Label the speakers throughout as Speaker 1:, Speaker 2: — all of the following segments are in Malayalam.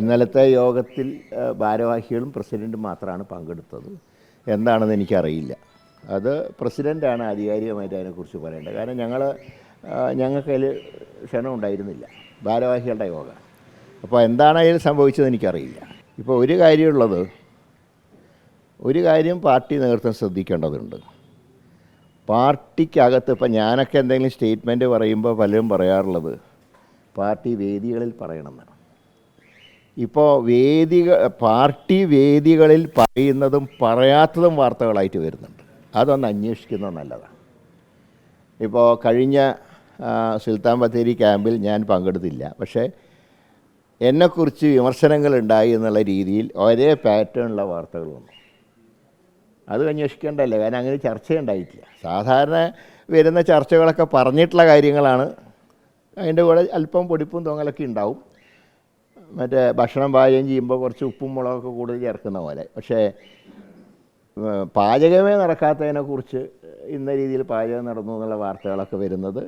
Speaker 1: ഇന്നലത്തെ യോഗത്തിൽ ഭാരവാഹികളും പ്രസിഡന്റും മാത്രമാണ് പങ്കെടുത്തത്. എന്താണെന്ന് എനിക്കറിയില്ല. അത് പ്രസിഡന്റാണ് ആധികാരികമായിട്ട് അതിനെക്കുറിച്ച് പറയേണ്ടത്. കാരണം ഞങ്ങൾ ഞങ്ങൾക്ക് അതിൽ ക്ഷണം ഉണ്ടായിരുന്നില്ല. ഭാരവാഹികളുടെ യോഗ. അപ്പോൾ എന്താണ് അതിൽ സംഭവിച്ചത് എനിക്കറിയില്ല. ഇപ്പോൾ ഒരു കാര്യമുള്ളത് ഒരു കാര്യം പാർട്ടി നേതൃത്വം ശ്രദ്ധിക്കേണ്ടതുണ്ട്. പാർട്ടിക്കകത്ത് ഇപ്പം ഞാനൊക്കെ എന്തെങ്കിലും സ്റ്റേറ്റ്മെന്റ് പറയുമ്പോൾ പലരും പറയാറുള്ളത് പാർട്ടി വേദികളിൽ പറയണമെന്നാണ്. ഇപ്പോൾ വേദിക പാർട്ടി വേദികളിൽ പറയുന്നതും പറയാത്തതും വാർത്തകളായിട്ട് വരുന്നുണ്ട്. അതൊന്ന് അന്വേഷിക്കുന്നത് നല്ലതാണ്. ഇപ്പോൾ കഴിഞ്ഞ സുൽത്താൻ ബത്തേരി ക്യാമ്പിൽ ഞാൻ പങ്കെടുത്തില്ല. പക്ഷേ എന്നെക്കുറിച്ച് വിമർശനങ്ങൾ ഉണ്ടായി എന്നുള്ള രീതിയിൽ ഒരേ പാറ്റേണുള്ള വാർത്തകൾ വന്നു. അത് അന്വേഷിക്കേണ്ടല്ലേ കാരണം അങ്ങനെ ചർച്ചയുണ്ടായിട്ടില്ല. സാധാരണ വരുന്ന ചർച്ചകളൊക്കെ പറഞ്ഞിട്ടുള്ള കാര്യങ്ങളാണ്. അതിന്റെ കൂടെ അല്പം പൊടിപ്പും തോങ്ങലൊക്കെ ഉണ്ടാവും. മറ്റേ ഭക്ഷണം പാചകം ചെയ്യുമ്പോൾ കുറച്ച് ഉപ്പും മുളകൊക്കെ കൂടുതൽ ചേർക്കുന്ന പോലെ. പക്ഷേ പാചകമേ നടക്കാത്തതിനെക്കുറിച്ച് ഇന്ന രീതിയിൽ പാചകം നടന്നു എന്നുള്ള വാർത്തകളൊക്കെ വരുന്നത്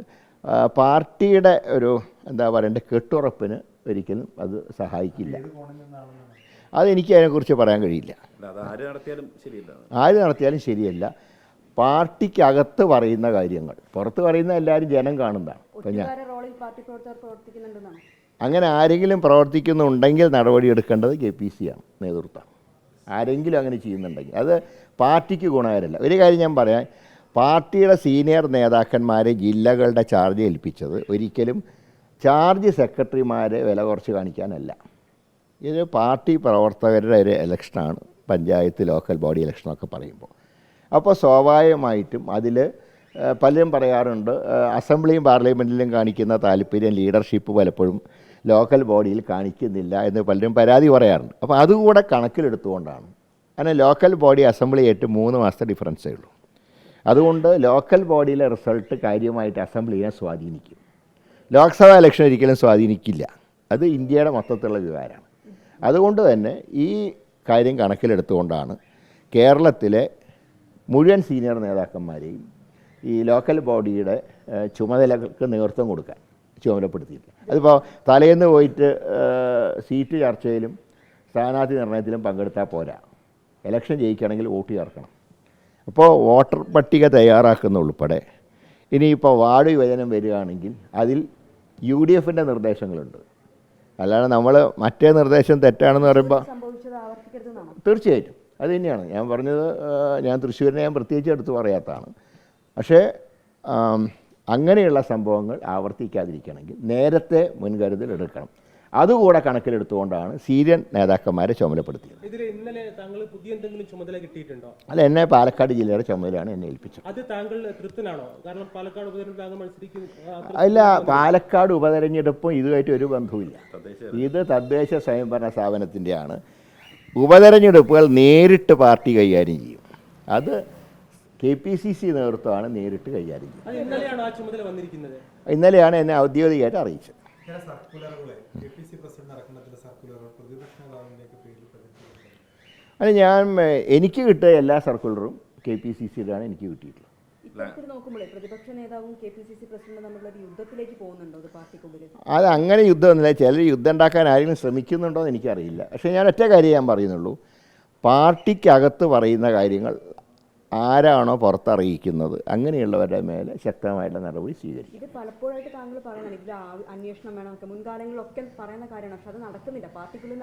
Speaker 1: പാർട്ടിയുടെ ഒരു എന്താ പറയണ്ടേ കെട്ടുറപ്പിന് ഒരിക്കലും അത് സഹായിക്കില്ല. അതെനിക്ക് അതിനെക്കുറിച്ച് പറയാൻ കഴിയില്ല.
Speaker 2: അത് ആര് നടത്തിയാലും ശരിയല്ല.
Speaker 1: ആര് നടത്തിയാലും ശരിയല്ല. പാർട്ടിക്കകത്ത് പറയുന്ന കാര്യങ്ങൾ പുറത്ത് പറയുന്ന എല്ലാവരും ജനം കാണുന്നതാണ്. ഇപ്പം ഞാൻ അങ്ങനെ ആരെങ്കിലും പ്രവർത്തിക്കുന്നുണ്ടെങ്കിൽ നടപടിയെടുക്കേണ്ടത് കെ പി സി ആണ് നേതൃത്വം. ആരെങ്കിലും അങ്ങനെ ചെയ്യുന്നുണ്ടെങ്കിൽ. അത് പാർട്ടിക്ക് ഗുണകരമല്ല ഒരു കാര്യം ഞാൻ പറയാം. പാർട്ടിയുടെ സീനിയർ നേതാക്കന്മാരെ ജില്ലകളുടെ ചാർജ് ഏൽപ്പിച്ചത് ഒരിക്കലും ചാർജ് സെക്രട്ടറിമാരെ വില കുറച്ച് കാണിക്കാനല്ല. ഇത് പാർട്ടി പ്രവർത്തകരുടെ ഒരു ഇലക്ഷനാണ് പഞ്ചായത്ത് ലോക്കൽ ബോഡി ഇലക്ഷനൊക്കെ പറയുമ്പോൾ. അപ്പോൾ സ്വാഭാവികമായിട്ടും അതിൽ പലരും പറയാറുണ്ട് അസംബ്ലിയും പാർലമെന്റിലും കാണിക്കുന്ന താല്പര്യം ലീഡർഷിപ്പ് പലപ്പോഴും ലോക്കൽ ബോഡിയിൽ കാണിക്കുന്നില്ല എന്ന് പലരും പരാതി പറയാറുണ്ട്. അപ്പോൾ അതുകൂടെ കണക്കിലെടുത്തുകൊണ്ടാണ്. അങ്ങനെ ലോക്കൽ ബോഡി അസംബ്ലി ആയിട്ട് മൂന്ന് മാസത്തെ ഡിഫറൻസേ ഉള്ളൂ. അതുകൊണ്ട് ലോക്കൽ ബോഡിയിലെ റിസൾട്ട് കാര്യമായിട്ട് അസംബ്ലിയെ സ്വാധീനിക്കും. ലോക്സഭാ ഇലക്ഷൻ ഒരിക്കലും സ്വാധീനിക്കില്ല. അത് ഇന്ത്യയുടെ മൊത്തത്തിലുള്ള വികാരമാണ്. അതുകൊണ്ട് തന്നെ ഈ കാര്യം കണക്കിലെടുത്തുകൊണ്ടാണ് കേരളത്തിലെ മുഴുവൻ സീനിയർ നേതാക്കന്മാരെയും ഈ ലോക്കൽ ബോഡിയുടെ ചുമതലകൾക്ക് നേതൃത്വം കൊടുക്കാൻ. ചുമതലപ്പെടുത്തിയിട്ടുണ്ട്. അതിപ്പോൾ തലേന്ന് പോയിട്ട് സീറ്റ് ചർച്ചയിലും സ്ഥാനാർത്ഥി നിർണയത്തിലും പങ്കെടുത്താൽ പോരാ. ഇലക്ഷൻ ജയിക്കണമെങ്കിൽ വോട്ട് ചേർക്കണം. അപ്പോൾ വോട്ടർ പട്ടിക തയ്യാറാക്കുന്ന ഉൾപ്പെടെ ഇനിയിപ്പോൾ വാർഡ് വിഭജനം വരികയാണെങ്കിൽ അതിൽ യു ഡി എഫിന്റെ നിർദ്ദേശങ്ങളുണ്ട്. അല്ലാതെ നമ്മൾ മറ്റേ നിർദ്ദേശം തെറ്റാണെന്ന് പറയുമ്പോൾ തീർച്ചയായിട്ടും. അത് തന്നെയാണ്. ഞാൻ പറഞ്ഞത് ഞാൻ തൃശ്ശൂരിനെ ഞാൻ പ്രത്യേകിച്ച് എടുത്തു പറയാത്തതാണ്. പക്ഷേ അങ്ങനെയുള്ള സംഭവങ്ങൾ ആവർത്തിക്കാതിരിക്കണമെങ്കിൽ നേരത്തെ മുൻകരുതൽ എടുക്കണം. അതുകൂടെ കണക്കിലെടുത്തുകൊണ്ടാണ് സീരിയൻ നേതാക്കന്മാരെ ചുമതലപ്പെടുത്തിയത്.
Speaker 3: ഇതിൽ ഇന്നലെ താങ്കൾ പുതിയ എന്തെങ്കിലും ചുമതല കിട്ടിയിട്ടുണ്ടോ?
Speaker 1: അല്ല എന്നെ പാലക്കാട് ജില്ലയുടെ ചുമതലയാണ് എന്നെ ഏൽപ്പിച്ചത്.
Speaker 3: അത് താങ്കൾ തൃപ്തനാണോ? കാരണം പാലക്കാട് ഉപതെരഞ്ഞെടുപ്പ് മത്സരിക്കും
Speaker 1: അല്ല പാലക്കാട് ഉപതെരഞ്ഞെടുപ്പും ഇതുമായിട്ട് ഒരു ബന്ധവുമില്ല. ഇത് തദ്ദേശ സ്വയംഭരണ സ്ഥാപനത്തിന്റെയാണ്. ഉപതെരഞ്ഞെടുപ്പുകൾ നേരിട്ട് പാർട്ടി കൈകാര്യം ചെയ്യും. അത് കെ പി സി സി നേതൃത്വമാണ് നേരിട്ട് കൈകാര്യം ചെയ്യുന്നത്
Speaker 3: ഇന്നലെയാണ് ആ ചുമതല വന്നിരിക്കുന്നത്.
Speaker 1: ഇന്നലെയാണ് എന്നെ ഔദ്യോഗികമായിട്ട് അറിയിച്ചത്. അല്ല ഞാൻ എനിക്ക് കിട്ടിയ എല്ലാ സർക്കുലറും കെ പി സി സിയിലാണ് എനിക്ക് കിട്ടിയിട്ടുള്ളത്.
Speaker 4: അത്
Speaker 1: അങ്ങനെ യുദ്ധമൊന്നുമില്ല ചിലർ യുദ്ധം ഉണ്ടാക്കാൻ ആരെങ്കിലും ശ്രമിക്കുന്നുണ്ടോ എന്ന് എനിക്കറിയില്ല. പക്ഷേ ഞാൻ ഒറ്റ കാര്യം ഞാൻ പറയുന്നുള്ളൂ. പാർട്ടിക്കകത്ത് പറയുന്ന കാര്യങ്ങൾ ആരാണോ പുറത്തറിയിക്കുന്നത്. അങ്ങനെയുള്ളവരുടെ മേലെ ശക്തമായിട്ടുള്ള നടപടി സ്വീകരിക്കും.
Speaker 4: ഇത് പലപ്പോഴായിട്ട് താങ്കൾ പറയുന്നത് ഇതിൽ അന്വേഷണം വേണമെന്നൊക്കെ മുൻകാലങ്ങളിലൊക്കെ പറയുന്ന കാര്യമാണ്. പക്ഷെ അത് നടക്കുന്നില്ല. പാർട്ടിക്കുള്ളിൽ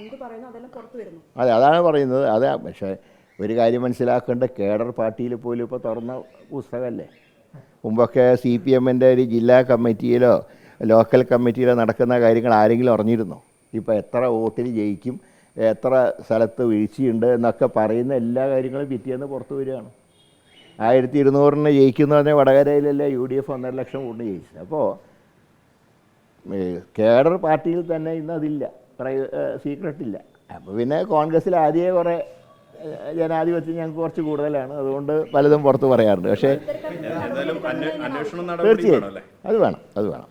Speaker 4: എന്ത് പറയുന്നു അതെല്ലാം പുറത്തു വരുന്നു.
Speaker 1: അതെ അതാണ് പറയുന്നത്. അതെ പക്ഷേ ഒരു കാര്യം മനസ്സിലാക്കേണ്ട. കേഡർ പാർട്ടിയിൽ പോലും ഇപ്പോൾ തുറന്ന പുസ്തകമല്ലേ? മുമ്പൊക്കെ സി പി എമ്മിന്റെ ഒരു ജില്ലാ കമ്മിറ്റിയിലോ ലോക്കൽ കമ്മിറ്റിയിലോ നടക്കുന്ന കാര്യങ്ങൾ ആരെങ്കിലും അറിഞ്ഞിരുന്നോ? ഇപ്പോൾ എത്ര വോട്ടിൽ ജയിക്കും? എത്ര സ്ഥലത്ത് വീഴ്ചയുണ്ട് എന്നൊക്കെ പറയുന്ന എല്ലാ കാര്യങ്ങളും പിറ്റേന്ന് പുറത്തു വരികയാണ്. ആയിരത്തി ഇരുന്നൂറിന് ജയിക്കുന്ന പറഞ്ഞാൽ വടകരയിലല്ലേ യു ഡി എഫ് ഒന്നര ലക്ഷം കൊണ്ട് ജയിച്ചത്. അപ്പോൾ കേഡർ പാർട്ടിയിൽ തന്നെ ഇന്ന് അതില്ല. പ്രൈ സീക്രട്ട് ഇല്ല. അപ്പോൾ പിന്നെ കോൺഗ്രസ്സിൽ ആദ്യമേ കുറേ ജനാധിപത്യം ഞങ്ങൾക്ക് കുറച്ച് കൂടുതലാണ്. അതുകൊണ്ട് പലതും പുറത്ത് പറയാറുണ്ട്. പക്ഷേ തീർച്ചയായും. അത് വേണം അത് വേണം.